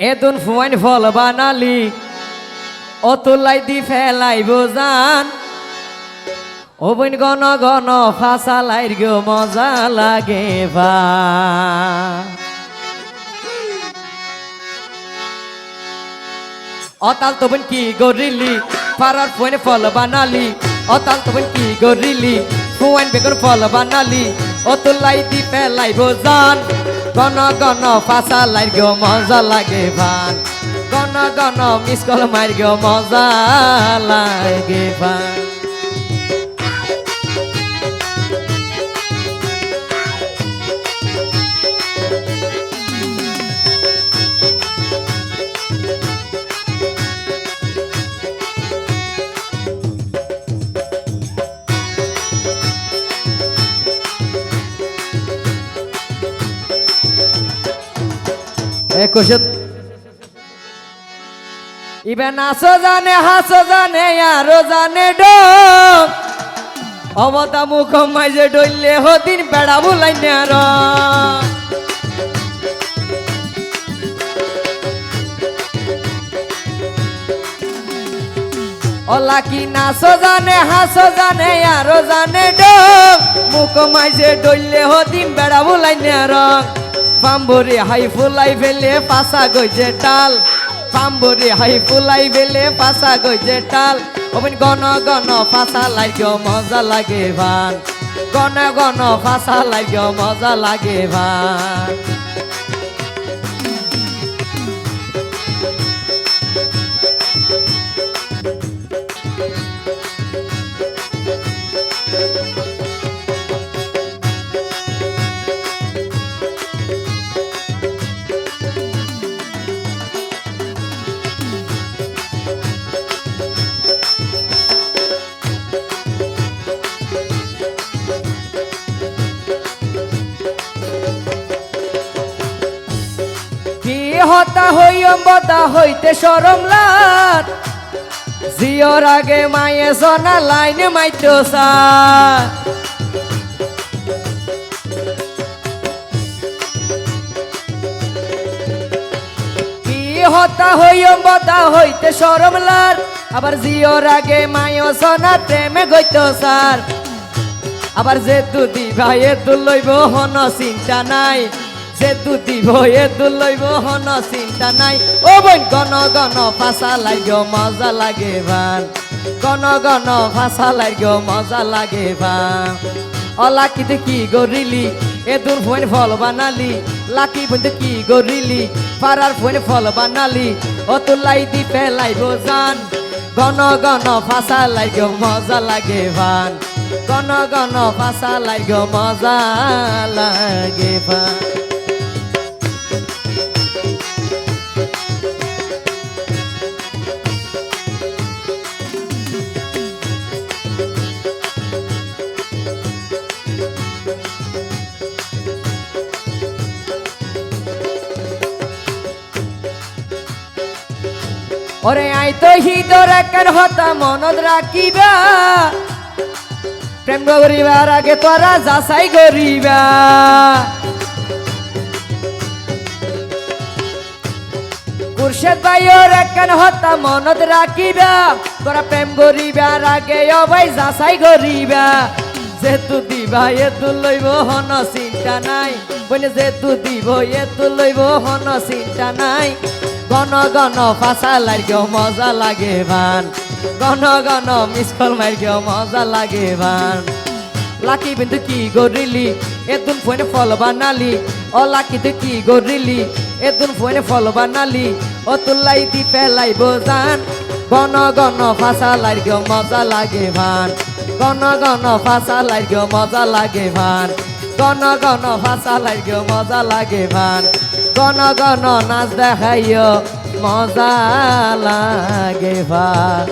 এদুন ফুয়াইন ফল বানালি, অতুলাই দি ফেলাইব জান। অবৈন গণ গণ ফাঁসালাইর গো মজা লাগে বা অতাল তবন কি গরিলি, ফারার ফুয়াইন ফল বানালি, অতাল তবন কি গরিলি, ফুয়াইন বেগুন ফল বানালি, অতুলাই দি ফেলাইব জান। গণ গণ ফাঁসালাইর গো মজা লাগে ভান। গণ গণ মিস কল মার গো মজা লাগে ভান। একুশে ইবে নাচো জানে, হাসো জানে, আরও জানে ডোক অবতা মুখ মাইজে ডইলে হদিন বেড়া বুলাই আর ওলা কি নাচো জানে, হাসো জানে, আরও জানে ডোক মুখ মাইজে ডইলে হদিন বেড়া বুলাই আর পাম্বরি হাই ফুলাই ফেলে পাশা গইছে টাল। পাম্বরি হাই ফুলাই ফেলে পাশা গইছে টাল। অবিন গণ গণ ফাঁসা লাগিও মজা লাগে ভান। গণ গণ ফাঁসা লাগিও মজা লাগে ভান। হতা হইম বদা হইতে সরম লাট জিওর আগে মায়ে সোনা লাইনে মাইতো সা কি হতা হইম বদা হইতে সরম লাট আবার জিওর আগে মায়ে সোনা প্রেমে গইতো সার আবার যে দুদি ভাই এ লইব, হন চিন্তা নাই। যে ভাই এ লইব, হন চিন্তা নাই। ও বোন, গণ গণ ফাঁসা লাগিব, মজা লাগে ভান। গণ গণ ফাঁসা লাগিব, মজা লাগে ভান। অলাকি কি গরিলি এ দূর ফোন ফল বানালি। লাকি বন্ধু কি গরিলি পাড়ার ফোন ফল বানালি। ও তুলাই দি পেলাইব জান। গণ গণ ফাঁসা লাগে মজা লাগে ভান। গণ গণ ফাঁসা লাগে মজা লাগে ভান। ওরে আই তো হিদর একের হতা মনত রাখিবা। প্রেম করিবার আগে তোরা যাচাই করিবা। কুরশেদ ভাইয়ের একেন হতা মনত রাখিবা। তোরা প্রেম করিবার আগে অবাই যাচাই করিবা। যেহেতু দিবা, এতু লইব, হন চিন্তা নাই। বলে যেহেতু দিব, এতু লইব, হন চিন্তা নাই। গণ গণ ফাঁসা লাগিও, মজা লাগে ভান। গণ গণ মিস কল মারিও মজা লাগে ভান। লাকি বিন্দু কি গরিলি এতুন ফোনে ফল বানালি। ও লাকি তু কি গরিলি এতুন ফোনে ফল বানালি। ও তুলাই দি পেলাই বোজান গণ গণ ফাঁসা লাগিও, মজা লাগে ভান। গণ গণ ফাঁসা লাগিও, মজা লাগে ভান। গণ গণ ফাঁসা লাগিও, মজা লাগে ভান। গণ গণ নাচ দেখাইও মজা লাগে ভান